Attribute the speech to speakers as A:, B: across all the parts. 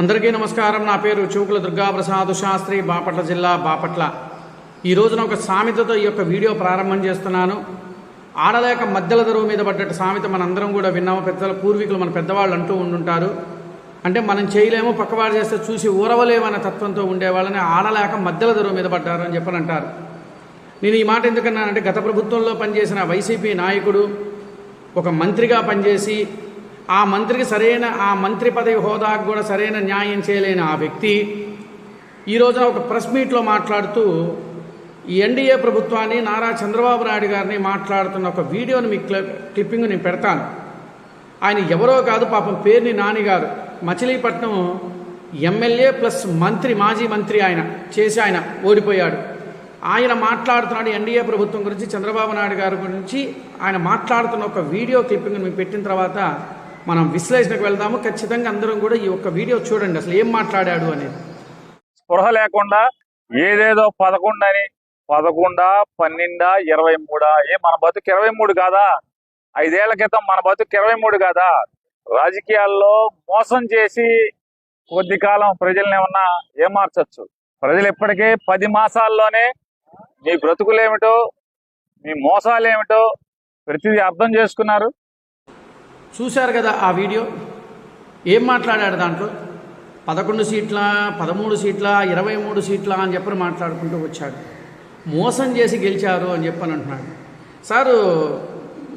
A: అందరికీ నమస్కారం. నా పేరు చూకుల దుర్గాప్రసాద్ శాస్త్రి బాపట్ల జిల్లా బాపట్ల. ఈ రోజున ఒక సామెతతో ఈ యొక్క వీడియో ప్రారంభం చేస్తున్నాను. ఆడలేక మధ్యల దరువు మీద పడ్డట్టు సామెత మనందరం కూడా విన్నాము. పెద్దల పూర్వీకులు మన పెద్దవాళ్ళు అంటూ ఉండుంటారు. అంటే మనం చేయలేము పక్కవాడు చేస్తే చూసి ఊరవలేమనే తత్వంతో ఉండేవాళ్ళని ఆడలేక మధ్యల దరువు మీద పడ్డారు అని చెప్పని అంటారు. నేను ఈ మాట ఎందుకన్నానంటే గత ప్రభుత్వంలో పనిచేసిన వైసీపీ నాయకుడు ఒక మంత్రిగా పనిచేసి ఆ మంత్రికి సరైన ఆ మంత్రి పదవి హోదాకు కూడా సరైన న్యాయం చేయలేని ఆ వ్యక్తి ఈ రోజున ఒక ప్రెస్ మీట్లో మాట్లాడుతూ ఈ ఎన్డీఏ ప్రభుత్వాన్ని నారా చంద్రబాబు నాయుడు గారిని మాట్లాడుతున్న ఒక వీడియోని మీకు క్లిప్ క్లిప్పింగ్ నేను పెడతాను. ఆయన ఎవరో కాదు పాపం పేరుని నాని గారు. మచిలీపట్నం ఎమ్మెల్యే ప్లస్ మంత్రి మాజీ మంత్రి ఆయన చేసి ఆయన ఓడిపోయాడు. ఆయన మాట్లాడుతున్నాడు ఎన్డీఏ ప్రభుత్వం గురించి చంద్రబాబు నాయుడు గారి గురించి. ఆయన మాట్లాడుతున్న ఒక వీడియో క్లిప్పింగ్ మీకు పెట్టిన తర్వాత మనం విశ్లేషణకు వెళ్దాము. ఖచ్చితంగా అందరం కూడా ఈ ఒక్క వీడియో చూడండి. అసలు ఏం మాట్లాడాడు అనేది.
B: స్పృహ లేకుండా ఏదేదో పదకొండు అని పదకొండా పన్నెండా ఇరవై మూడా ఏ మన బతుకు ఇరవై మూడు కాదా? ఐదేళ్ళ క్రితం మన బతుకు ఇరవై మూడు కాదా? రాజకీయాల్లో మోసం చేసి కొద్ది కాలం ప్రజల్ని ఏమన్నా ఏమార్చచ్చు? ప్రజలు ఇప్పటికే పది మాసాల్లోనే మీ బ్రతుకులేమిటో మీ మోసాలేమిటో ప్రతిదీ అర్థం చేసుకున్నారు.
A: చూశారు కదా ఆ వీడియో? ఏం మాట్లాడాడు దాంట్లో? పదకొండు సీట్ల పదమూడు సీట్ల ఇరవై మూడు సీట్ల అని చెప్పని మాట్లాడుకుంటూ వచ్చాడు. మోసం చేసి గెలిచారు అని చెప్పని అంటున్నాడు. సారు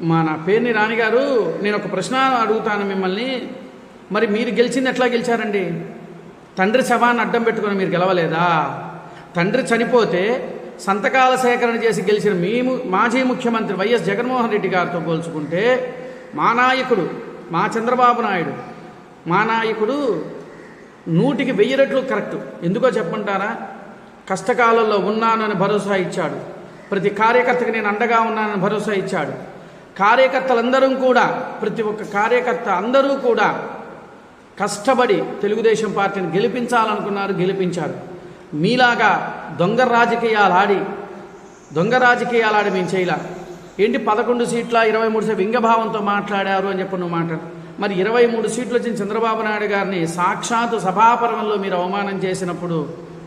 A: మన పేరుని రాణిగారు నేను ఒక ప్రశ్న అడుగుతాను మిమ్మల్ని. మరి మీరు గెలిచింది ఎట్లా గెలిచారండి? తండ్రి శవాన్ని అడ్డం పెట్టుకొని మీరు గెలవలేదా? తండ్రి చనిపోతే సంతకాల సేకరణ చేసి గెలిచిన మేము మాజీ ముఖ్యమంత్రి వైఎస్ జగన్మోహన్ రెడ్డి గారితో పోల్చుకుంటే మా నాయకుడు మా చంద్రబాబు నాయుడు. మా నాయకుడు నూటికి వెయ్యి రెట్లు కరెక్ట్. ఎందుకో చెప్పంటారా కష్టకాలంలో ఉన్నానని భరోసా ఇచ్చాడు. ప్రతి కార్యకర్తకి నేను అండగా ఉన్నానని భరోసా ఇచ్చాడు. కార్యకర్తలందరూ కూడా ప్రతి ఒక్క కార్యకర్త అందరూ కూడా కష్టపడి తెలుగుదేశం పార్టీని గెలిపించాలనుకున్నారు గెలిపించారు. మీలాగా దొంగ రాజకీయాలు ఆడి దొంగ రాజకీయాలు ఆడి మేము చేయలే. ఏంటి పదకొండు సీట్ల ఇరవై మూడు సీట్లు వింగభావంతో మాట్లాడారు అని చెప్పి నువ్వు మాట్లాడు. మరి ఇరవై మూడు సీట్లు వచ్చిన చంద్రబాబు నాయుడు గారిని సాక్షాత్తు సభాపర్వంలో మీరు అవమానం చేసినప్పుడు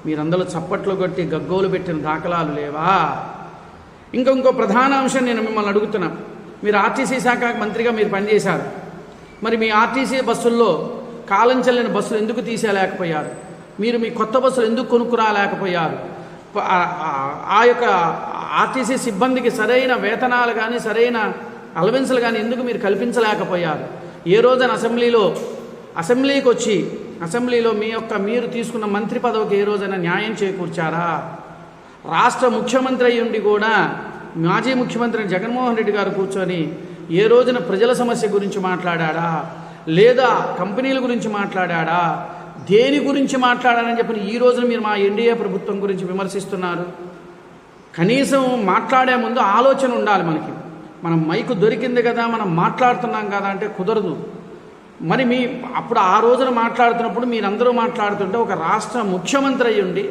A: మీరందరూ చప్పట్లు కొట్టి గగ్గోలు పెట్టిన దాఖలాలు లేవా? ఇంకా ఇంకో ప్రధాన అంశం నేను మిమ్మల్ని అడుగుతున్నా. మీరు ఆర్టీసీ శాఖ మంత్రిగా మీరు పనిచేశారు. మరి మీ ఆర్టీసీ బస్సుల్లో కాలం చెల్లిన బస్సులు ఎందుకు తీసేయలేకపోయారు మీరు మీ కొత్త బస్సులు ఎందుకు కొనుక్కురాలేకపోయారు? ఆ యొక్క ఆర్టీసీ సిబ్బందికి సరైన వేతనాలు కానీ సరైన అలవెన్సులు కానీ ఎందుకు మీరు కల్పించలేకపోయారు? ఏ రోజున అసెంబ్లీలో అసెంబ్లీకి వచ్చి అసెంబ్లీలో మీ యొక్క మీరు తీసుకున్న మంత్రి పదవికి ఏ రోజైనా న్యాయం చేకూర్చారా? రాష్ట్ర ముఖ్యమంత్రి అయి ఉండి కూడా మాజీ ముఖ్యమంత్రి జగన్మోహన్ రెడ్డి గారు కూర్చొని ఏ రోజున ప్రజల సమస్య గురించి మాట్లాడా లేదా కంపెనీల గురించి మాట్లాడా దేని గురించి మాట్లాడారని చెప్పి ఈ రోజున మీరు మా ఎన్డీఏ ప్రభుత్వం గురించి విమర్శిస్తున్నారు? కనీసం మాట్లాడే ముందు ఆలోచన ఉండాలి మనకి. మనం మైకు దొరికింది కదా మనం మాట్లాడుతున్నాం కదా అంటే కుదరదు. మరి మీ అప్పుడు ఆ రోజున మాట్లాడుతున్నప్పుడు మీరందరూ మాట్లాడుతుంటే ఒక రాష్ట్ర ముఖ్యమంత్రి అయ్యుండి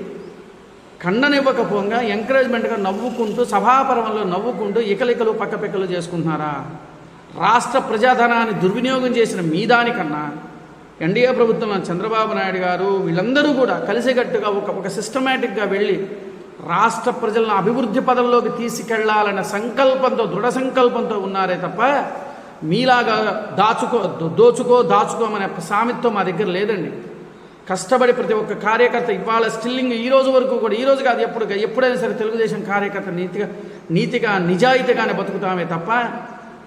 A: ఖండనివ్వకపోగా ఎంకరేజ్మెంట్గా నవ్వుకుంటూ సభాపరమంలో నవ్వుకుంటూ ఇకలికలు పక్కపెక్కలు చేసుకుంటున్నారా? రాష్ట్ర ప్రజాధనాన్ని దుర్వినియోగం చేసిన మీ దానికన్నా ఎన్డీఏ ప్రభుత్వంలో చంద్రబాబు నాయుడు గారు వీళ్ళందరూ కూడా కలిసికట్టుగా ఒక ఒక సిస్టమేటిక్గా వెళ్ళి రాష్ట్ర ప్రజలను అభివృద్ధి పదంలోకి తీసుకెళ్ళాలన్న సంకల్పంతో దృఢ సంకల్పంతో ఉన్నారే తప్ప మీలాగా దాచుకో దోచుకో దాచుకోమనే సామెత్వం మా దగ్గర లేదండి. కష్టపడి ప్రతి ఒక్క కార్యకర్త ఇవాళ స్టిల్లింగ్ ఈ రోజు వరకు కూడా ఈ రోజు కాదు ఎప్పుడు ఎప్పుడైనా సరే తెలుగుదేశం కార్యకర్త నీతిగా నీతిగా నిజాయితీగానే బతుకుతామే తప్ప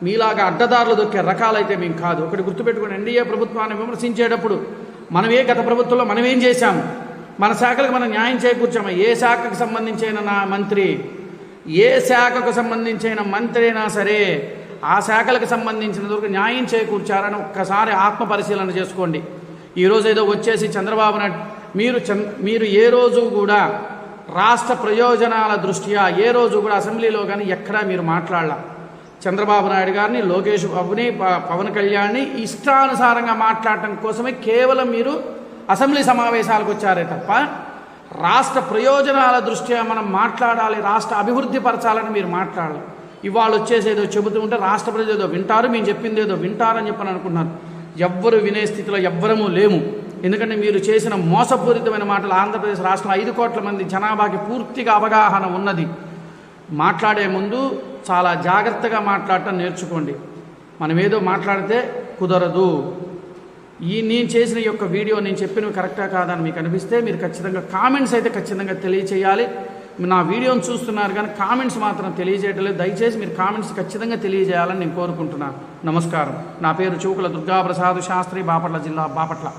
A: మీలాగా అడ్డదారులు దొక్కే రకాలైతే మేము కాదు. ఒకటి గుర్తుపెట్టుకుని ఎన్డీఏ ప్రభుత్వాన్ని విమర్శించేటప్పుడు మనమే గత ప్రభుత్వంలో మనమేం చేశాము మన శాఖలకు మనం న్యాయం చేకూర్చాము? ఏ శాఖకు సంబంధించిన నా మంత్రి ఏ శాఖకు సంబంధించిన మంత్రి అయినా సరే ఆ శాఖలకు సంబంధించిన వరకు న్యాయం చేకూర్చారని ఒక్కసారి ఆత్మ పరిశీలన చేసుకోండి. ఈరోజు ఏదో వచ్చేసి చంద్రబాబు నాయుడు మీరు చంద్ర మీరు ఏ రోజు కూడా రాష్ట్ర ప్రయోజనాల దృష్ట్యా ఏ రోజు కూడా అసెంబ్లీలో కానీ ఎక్కడా మీరు మాట్లాడాల. చంద్రబాబు నాయుడు గారిని లోకేష్ బాబుని పవన్ కళ్యాణ్ని ఇష్టానుసారంగా మాట్లాడటం కోసమే కేవలం మీరు అసెంబ్లీ సమావేశాలకు వచ్చారే తప్ప రాష్ట్ర ప్రయోజనాల దృష్ట్యా మనం మాట్లాడాలి రాష్ట్ర అభివృద్ధి పరచాలని మీరు మాట్లాడాలి ఇవాళ వచ్చేసేదో చెబుతూ ఉంటే రాష్ట్ర ప్రజలు ఏదో వింటారు మేము చెప్పింది ఏదో వింటారని చెప్పని అనుకుంటున్నారు. ఎవ్వరు వినే స్థితిలో ఎవ్వరము లేము. ఎందుకంటే మీరు చేసిన మోసపూరితమైన మాటలు ఆంధ్రప్రదేశ్ రాష్ట్రంలో ఐదు కోట్ల మంది జనాభాకి పూర్తిగా అవగాహన ఉన్నది. మాట్లాడే ముందు చాలా జాగ్రత్తగా మాట్లాడటం నేర్చుకోండి. మనం ఏదో మాట్లాడితే కుదరదు. ఈ నేను చేసిన యొక్క వీడియో నేను చెప్పినవి కరెక్టా కాదని మీకు అనిపిస్తే మీరు ఖచ్చితంగా కామెంట్స్ అయితే ఖచ్చితంగా తెలియచేయాలి. నా వీడియోని చూస్తున్నారు కానీ కామెంట్స్ మాత్రం తెలియజేయటం లేదు. దయచేసి మీరు కామెంట్స్ ఖచ్చితంగా తెలియజేయాలని నేను కోరుకుంటున్నాను. నమస్కారం. నా పేరు చూకుల దుర్గాప్రసాద్ శాస్త్రి బాపట్ల జిల్లా బాపట్ల.